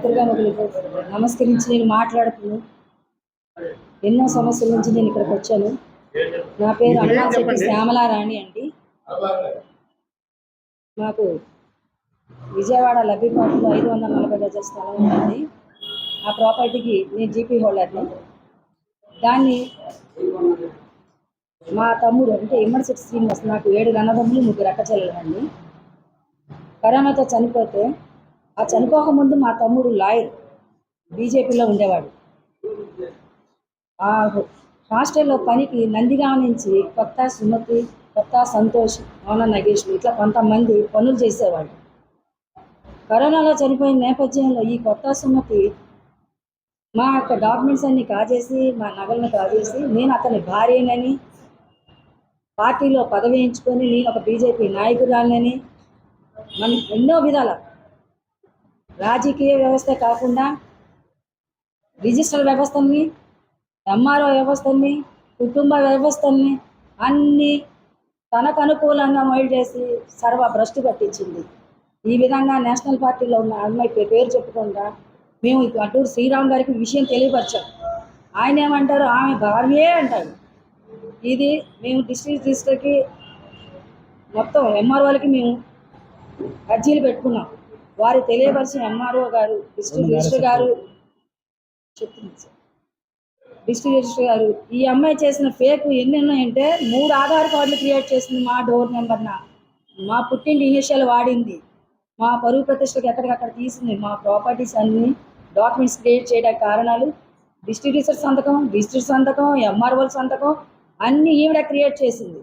శ్రీరాములకు నమస్కరించి నేను మాట్లాడుతూ ఎన్నో సమస్యల నుంచి నేను ఇక్కడికి వచ్చాను. నా పేరు అన్నాశెట్టి శ్యామలారాణి అండి. నాకు విజయవాడ లబ్బిపాటులో ఐదు వందల నలభై గజల స్థలం ఉంది. ఆ ప్రాపర్టీకి నేను జీపీ హోల్డర్ని. దాన్ని మా తమ్ముడు అంటే ఇమ్మడిశెట్టి శ్రీనివాస్ నాకు ఏడు అన్నదమ్ములు ముగ్గురు అక్క చెల్లెలండి కరోనాతో చనిపోతే ఆ చనిపోకముందు మా తమ్ముడు లాయర్ బీజేపీలో ఉండేవాడు. ఆ హాస్టల్లో పనికి నందిగా నుంచి కొత్త సుమతి కొత్త సంతోష్ మౌన నగేష్ ఇట్లా కొంతమంది పనులు చేసేవాడు కరోనాలో చనిపోయిన నేపథ్యంలో ఈ కొత్త సుమతి మా యొక్క డాక్యుమెంట్స్ అన్ని కాజేసి మా నగలను కాజేసి నేను అతని భార్యనని పార్టీలో పదవి ఎంచుకొని నేను ఒక బీజేపీ నాయకురాలని మన ఎన్నో విధాల. రాజకీయ వ్యవస్థ కాకుండా రిజిస్టర్ వ్యవస్థని ఎంఆర్ఓ వ్యవస్థని కుటుంబ వ్యవస్థని అన్ని తనకు అనుకూలంగా మొయిల్ చేసి సర్వ భ్రష్టు పట్టించింది. ఈ విధంగా నేషనల్ పార్టీలో ఉన్న అమ్మాయి పేరు చెప్పకుండా మేము అటూరు శ్రీరామ్ గారికి విషయం తెలియపరిచాం. ఆయన ఏమంటారు? ఆమె భార్యే అంటారు. ఇది మేము డిస్ట్రిక్ట్ రిజిస్టర్కి మొత్తం ఎంఆర్ఓలకి మేము అర్జీలు పెట్టుకున్నాం. వారు తెలియపరిచిన ఎంఆర్ఓ గారు డిస్ట్రిక్ట్ రిజిస్టర్ గారు చెప్తుంది సార్. డిస్ట్రిక్ట్ రిజిస్టర్ గారు ఈ అమ్మాయి చేసిన ఫేక్ ఎన్ని ఉన్నాయంటే మూడు ఆధార్ కార్డులు క్రియేట్ చేసింది మా డోర్ నెంబర్న. మా పుట్టింటి ఇనిషియల్ వాడింది. మా పరువు ప్రతిష్టకి ఎక్కడికక్కడ తీసింది. మా ప్రాపర్టీస్ అన్ని డాక్యుమెంట్స్ క్రియేట్ చేయడానికి కారణాలు డిస్ట్రిక్ట్ రిజిస్టర్ సంతకం డిస్ట్రిక్ట్ సంతకం ఎంఆర్ఓ సంతకం అన్ని ఈవిడ క్రియేట్ చేసింది.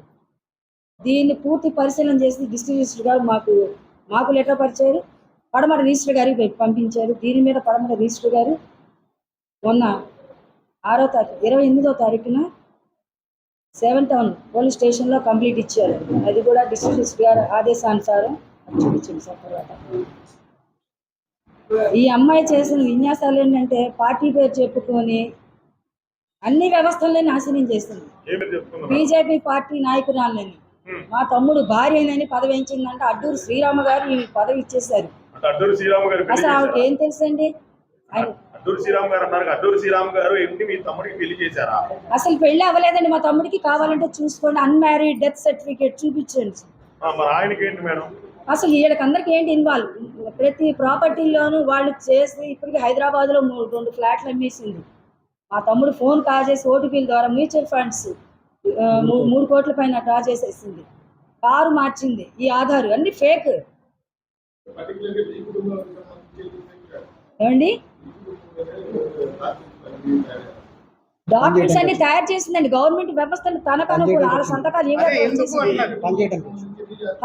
దీన్ని పూర్తి పరిశీలన చేసి డిస్ట్రిక్ట్ రిజిస్టర్ గారు మాకు మాకు లెటర్ పరిచారు పడమర రిజిస్టర్ గారికి పంపించారు. దీని మీద పడమర రిజిస్టర్ గారు మొన్న ఆరో తారీఖు ఇరవై ఎనిమిదో తారీఖున సెవెన్ టౌన్ పోలీస్ స్టేషన్లో కంప్లీట్ ఇచ్చారు. అది కూడా డిస్ట్రిక్ట్ రిజిస్టర్ గారు ఆదేశానుసారం చూపించింది సార్ తర్వాత. ఈ అమ్మాయి చేసిన విన్యాసాలు ఏంటంటే పార్టీ పేరు చెప్పుకొని అన్ని వ్యవస్థల్ని నాశనం చేసింది. బీజేపీ పార్టీ నాయకురాలని మా తమ్ముడు భార్యనని పదవి ఇచ్చిందంటే అడ్డూరు శ్రీరామ గారు ఈ పదవి ఇచ్చేశారు. పెళ్ళి అసలు ఆవిడకి? ఏం తెలుసండి? అడ్డూరు శ్రీరామ్ గారు అన్నారు అడ్డూరు శ్రీరామ్ గారు ఏంటి మీ తమ్ముడికి పెళ్ళి చేశారా? అసలు పెళ్ళి అవ్వలేదండి మా తమ్ముడికి కావాలంటే చూసుకోండి అన్మ్యారీడ్ డెత్ సర్టిఫికేట్ చూపించండి. మరి ఆయనకి ఏంటి మేడం? అసలు వీళ్ళకి అందరికి ఏంటి ఇన్వాల్వ్? ప్రతి ప్రాపర్టీలోనూ వాళ్ళు చేసి ఇప్పటికి హైదరాబాద్లో మూడు రెండు ఫ్లాట్లు అమ్మేసింది. మా తమ్ముడు ఫోన్ కాల్ చేసి ఓటీపీల ద్వారా మ్యూచువల్ ఫండ్స్ మూడు కోట్ల. పైన డ్రా చేసేసింది. కారు మార్చింది. ఈ ఆధార్ అన్ని ఫేక్. ఏమండి? డాక్యుమెంట్స్ అన్ని తయారు చేసిందండి. గవర్నమెంట్ వ్యవస్థను తనకు అనుకూల ఆరు సంతకాలు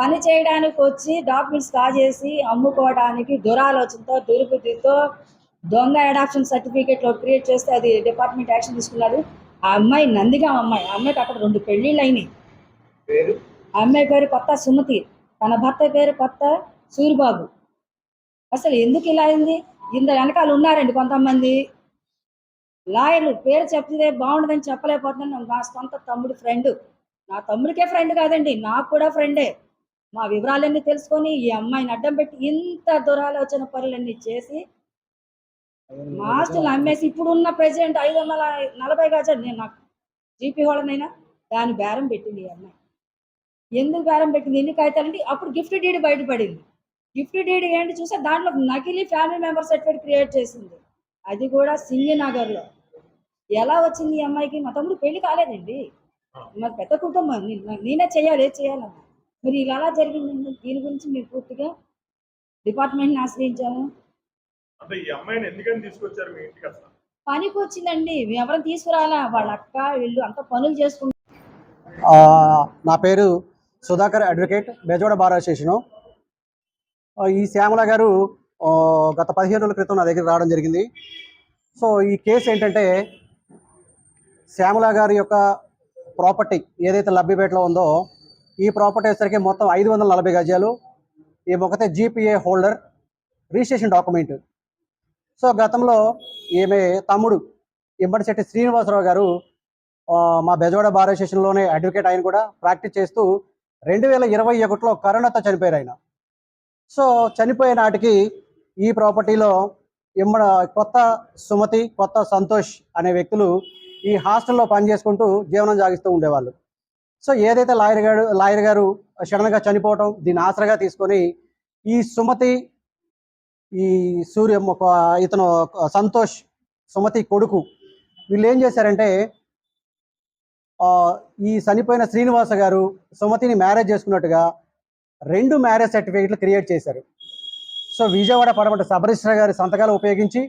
పని చేయడానికి వచ్చి డాక్యుమెంట్స్ కాజేసి అమ్ముకోవడానికి దురాలోచనతో దుర్బుద్ధితో దొంగ అడాప్షన్ సర్టిఫికేట్లో క్రియేట్ చేస్తే అది డిపార్ట్మెంట్ యాక్షన్ తీసుకున్నారు. ఆ అమ్మాయి నందిగా అమ్మాయి. ఆ అమ్మాయికి అక్కడ రెండు పెళ్ళిళ్ళు అయినాయి ఆ అమ్మాయి పేరు కొత్త సుమతి. తన భర్త పేరు కొత్త సూరిబాబు. అసలు ఎందుకు ఇలా అయింది? ఇంత వెనకాల ఉన్నారండి కొంతమంది. లాయర్లు పేరు చెప్తే బాగుండదని చెప్పలేకపోతున్నాను. నా సొంత తమ్ముడు ఫ్రెండ్. నా తమ్ముడికే ఫ్రెండ్ కాదండి. నాకు కూడా ఫ్రెండే. మా వివరాలన్నీ తెలుసుకొని ఈ అమ్మాయిని అడ్డం పెట్టి ఇంత దురాలోచన పనులన్నీ చేసి మాస్టర్లు అమ్మేసి ఇప్పుడు ఉన్న ప్రెసిడెంట్ ఐదు వందల నలభై కాదు నేను నాకు జీపీ హోడనైనా దాని బేరం పెట్టింది ఈ అమ్మాయి. ఎందుకు బేరం పెట్టింది? ఎన్ని కాగితాలంటే అప్పుడు గిఫ్ట్ డీడ్ బయటపడింది. గిఫ్ట్ డీడ్ ఏంటి చూస్తే దాంట్లో నకిలీ ఫ్యామిలీ మెంబర్ సర్టిఫికేట్ క్రియేట్ చేసింది. అది కూడా సింగనగర్లో. ఎలా వచ్చింది ఈ అమ్మాయికి? మా తమ్ముడు పెళ్ళి కాలేదండి. మరి పెద్ద కుటుంబం. నేనే చేయాలి ఏం చేయాలమ్మా మరి ఇలా ఎలా జరిగిందండి? దీని గురించి మేము పూర్తిగా డిపార్ట్మెంట్ని ఆశ్రయించాము అంటే ఈ అమ్మాయిని ఎందుకని తీసుకొచ్చారు మీ ఇంటికి అసలు? పనికి వచ్చిందండి తీసుకురాలా? వాళ్ళ అక్క వీళ్ళు అంత పనులు చేసుకుంటారు నా పేరు Sudhakar advocate Bezawada bar association. ఈ శ్యామల గారు గత పదిహేను రోజుల క్రితం నా దగ్గర రావడం జరిగింది. సో ఈ కేసు ఏంటంటే శ్యామల గారి యొక్క ప్రాపర్టీ ఏదైతే లబ్బిపేటలో ఉందో ఈ ప్రాపర్టీ వచ్చేసరికి మొత్తం ఐదు వందల నలభై గజాలు. ఈ ఒకతే GPA holder registration document so గతంలో ఈమె తమ్ముడు ఇమ్మడిశెట్టి శ్రీనివాసరావు గారు మా బెజవాడ బార్ అసోసియేషన్లోనే అడ్వకేట్ ఆయన కూడా ప్రాక్టీస్ చేస్తూ రెండు వేల ఇరవై ఒకటిలో కరోనాతో చనిపోయారు ఆయన. సో చనిపోయే నాటికి ఈ ప్రాపర్టీలో ఇమ్మడ కొత్త సుమతి కొత్త సంతోష్ అనే వ్యక్తులు ఈ హాస్టల్లో పనిచేసుకుంటూ జీవనం సాగిస్తూ ఉండేవాళ్ళు. సో ఏదైతే లాయర్ గారు లాయర్ గారు సడన్గా చనిపోవటం దీన్ని ఆసరగా తీసుకొని ఈ సుమతి ఈ సూర్య ఒక ఇతను సంతోష్ సుమతి కొడుకు. వీళ్ళు ఏం చేశారంటే ఈ చనిపోయిన శ్రీనివాస గారు సుమతిని మ్యారేజ్ చేసుకున్నట్టుగా రెండు మ్యారేజ్ సర్టిఫికేట్లు క్రియేట్ చేశారు. సో విజయవాడ పడమట సబ్ గారి సంతకాలు ఉపయోగించి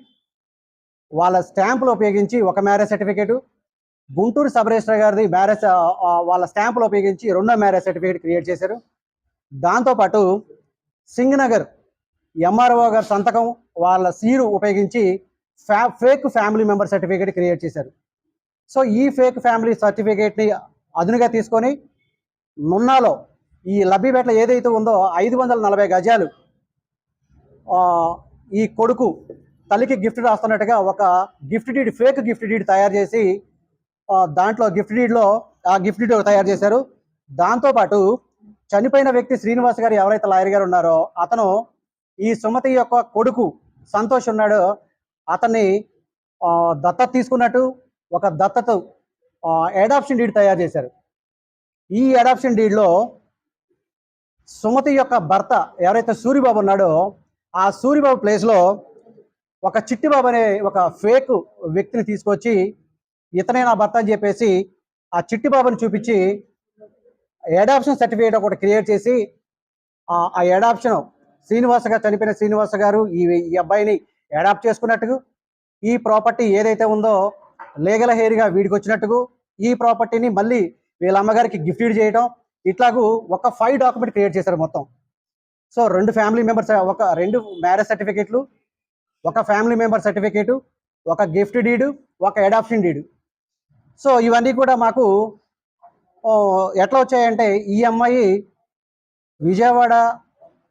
వాళ్ళ స్టాంపులు ఉపయోగించి ఒక మ్యారేజ్ సర్టిఫికేటు గుంటూరు సబరేశ్వర గారిది మ్యారేజ్ వాళ్ళ స్టాంపులు ఉపయోగించి రెండో మ్యారేజ్ సర్టిఫికేట్ క్రియేట్ చేశారు. దాంతోపాటు సింగనగర్ ఎంఆర్ఓ గారి సంతకం వాళ్ళ సీరు ఉపయోగించి ఫ్యా fake family member certificate create చేశారు. సో ఈ ఫేక్ ఫ్యామిలీ సర్టిఫికేట్ని అదునుగా తీసుకొని నున్నాలో ఈ లబ్బిపేటలో ఏదైతే ఉందో ఐదు వందల నలభై గజాలు ఈ కొడుకు తల్లికి గిఫ్ట్ రాస్తున్నట్టుగా ఒక gift deed fake gift deed తయారు చేసి దాంట్లో గిఫ్ట్ డీడ్లో ఆ గిఫ్ట్ డీడ్ తయారు చేశారు. దాంతోపాటు చనిపోయిన వ్యక్తి శ్రీనివాస్ గారు ఎవరైతే లాయర్ గారు ఉన్నారో అతను ఈ సుమతి యొక్క కొడుకు సంతోష్ ఉన్నాడు. అతన్ని దత్తత తీసుకున్నట్టు ఒక దత్తత అడాప్షన్ డీడ్ తయారు చేశారు. ఈ అడాప్షన్ డీడ్లో సుమతి యొక్క భర్త ఎవరైతే సూరిబాబు ఉన్నాడో ఆ సూరిబాబు ప్లేస్లో ఒక చిట్టిబాబు అనే ఒక ఫేక్ వ్యక్తిని తీసుకొచ్చి ఇతనే నా భర్త అని చెప్పేసి ఆ చిట్టిబాబుని చూపించి అడాప్షన్ సర్టిఫికేట్ ఒకటి క్రియేట్ చేసి ఆ ఆ అడాప్షన్ శ్రీనివాస గారు చనిపోయిన శ్రీనివాస గారు ఈ ఈ అబ్బాయిని అడాప్ట్ చేసుకున్నట్టుగా ఈ ప్రాపర్టీ ఏదైతే ఉందో లీగల్ హెయిర్గా వీడికి వచ్చినట్టుగా ఈ ప్రాపర్టీని మళ్ళీ వీళ్ళ అమ్మగారికి గిఫ్ట్ చేయడం ఇట్లాగూ ఒక ఫైవ్ డాక్యుమెంట్ క్రియేట్ చేశారు మొత్తం. సో రెండు ఫ్యామిలీ మెంబర్స్ ఒక రెండు మ్యారేజ్ సర్టిఫికేట్లు ఒక ఫ్యామిలీ మెంబర్ సర్టిఫికేటు ఒక గిఫ్ట్ డీడు ఒక అడాప్షన్ డీడు సో ఇవన్నీ కూడా మాకు ఎట్లా వచ్చాయంటే ఈ అమ్మాయి విజయవాడ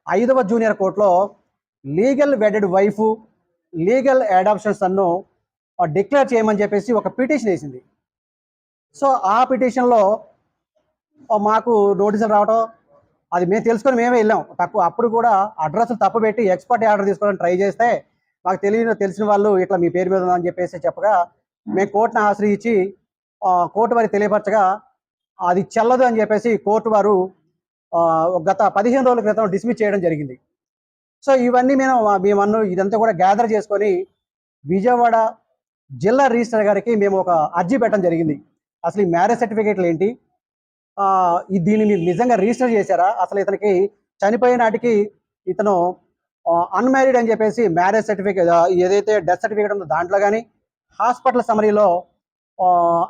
ఐదవ జూనియర్ కోర్టులో legal wedded wife legal adoptions అన్ను డిక్లేర్ చేయమని చెప్పేసి ఒక పిటిషన్ వేసింది. సో ఆ పిటిషన్లో మాకు నోటీసులు రావటం అది మేము తెలుసుకొని మేమే వెళ్ళాం. తక్కువ అప్పుడు కూడా అడ్రస్ తప్పు పెట్టి ఎక్స్పర్ట్ ఆర్డర్ తీసుకోవాలని ట్రై చేస్తే మాకు తెలియని తెలిసిన వాళ్ళు ఇట్లా మీ పేరు మీద ఉందని చెప్పేసి చెప్పగా మేము కోర్టును ఆశ్రయించి కోర్టు వారికి తెలియపరచగా అది చెల్లదు అని చెప్పేసి కోర్టు వారు గత పదిహేను రోజుల క్రితం డిస్మిస్ చేయడం జరిగింది. సో ఇవన్నీ మేము మేమన్ను ఇదంతా కూడా గ్యాదర్ చేసుకొని విజయవాడ జిల్లా రిజిస్టర్ గారికి మేము ఒక అర్జీ పెట్టడం జరిగింది. అసలు ఈ మ్యారేజ్ సర్టిఫికేట్లు ఏంటి? దీన్ని మీరు నిజంగా రిజిస్టర్ చేశారా? అసలు ఇతనికి చనిపోయే నాటికి ఇతను అన్మ్యారీడ్ అని చెప్పేసి మ్యారేజ్ సర్టిఫికేట్ ఏదైతే డెత్ సర్టిఫికేట్ ఉందో దాంట్లో కానీ హాస్పిటల్ సమరీలో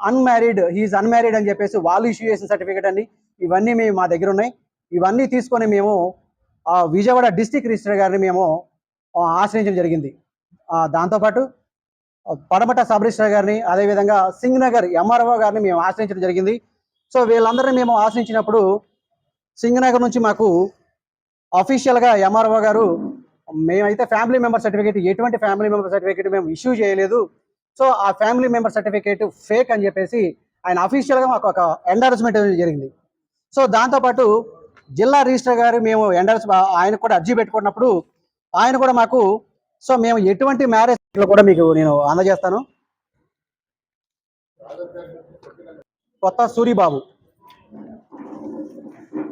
అన్మ్యారీడ్ హీఈస్ అన్మ్యారీడ్ అని చెప్పేసి వాళ్ళు ఇష్యూ చేసిన సర్టిఫికేట్ అని ఇవన్నీ మేము మా దగ్గర ఉన్నాయి. ఇవన్నీ తీసుకొని మేము ఆ, విజయవాడ డిస్టిక్ రిజిస్టర్ గారిని మేము ఆశ్రయించడం జరిగింది. దాంతోపాటు పడమట సబ్ రిజిస్టర్ గారిని అదేవిధంగా సింగ్ నగర్ ఎంఆర్ఓ గారిని మేము ఆశ్రయించడం జరిగింది. సో వీళ్ళందరినీ మేము ఆశ్రయించినప్పుడు సింగ్ నగర్ నుంచి మాకు అఫీషియల్గా ఎంఆర్ఓ గారు మేమైతే ఫ్యామిలీ మెంబర్ సర్టిఫికేట్ ఎటువంటి ఫ్యామిలీ మెంబర్ సర్టిఫికేట్ మేము ఇష్యూ చేయలేదు. సో ఆ ఫ్యామిలీ మెంబర్ సర్టిఫికేట్ ఫేక్ అని చెప్పేసి ఆయన అఫీషియల్గా మాకు ఒక ఎండార్స్మెంట్ జరిగింది. సో దాంతోపాటు జిల్లా రిజిస్టర్ గారు మేము ఎండర్స్ ఆయన కూడా అర్జీ పెట్టుకున్నప్పుడు ఆయన కూడా మాకు సో మేము ఎటువంటి మ్యారేజ్ కూడా మీకు నేను అందజేస్తాను. కొత్త సూరిబాబు.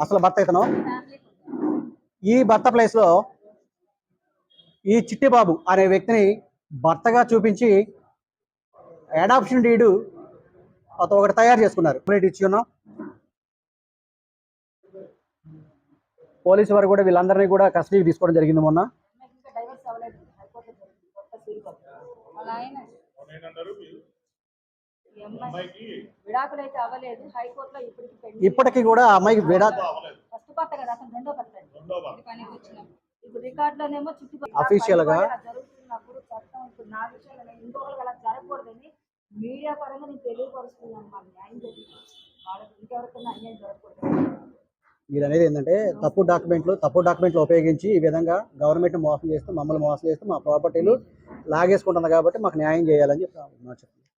అసలు భర్త ఇతను. ఈ భర్త ప్లేస్లో ఈ చిట్టిబాబు అనే వ్యక్తిని భర్తగా చూపించి అడాప్షన్ డీడు అతను ఒకటి తయారు చేసుకున్నారు. ఇచ్చి ఉన్నాం. పోలీసు వారు కూడా వీళ్ళందరినీ కూడా కస్టడీకి తీసుకోవడం జరిగింది మొన్న అవ్వలేదు జరిగింది కొత్త అవ్వలేదు హైకోర్టులో ఇప్పటికి ఇప్పటికీ కూడా అమ్మాయికి విడా కదా అతను రెండో ఇప్పుడు గా? నా అలా మీడియా పరంగా నేను తెలియపరుస్తున్నాను మా న్యాయం జరిగింది వాళ్ళకి ఇంకెవరికైనా అన్యాయం జరగకూడదు మీరు అనేది ఏంటంటే తప్పు డాక్యుమెంట్లు తప్పు డాక్యుమెంట్లు ఉపయోగించి ఈ విధంగా గవర్నమెంట్ మోసం చేస్తూ మమ్మల్ని మోసం చేస్తూ మా ప్రాపర్టీలు లాగేసుకుంటుంది కాబట్టి మాకు న్యాయం చేయాలని చెప్పి చెప్తున్నాను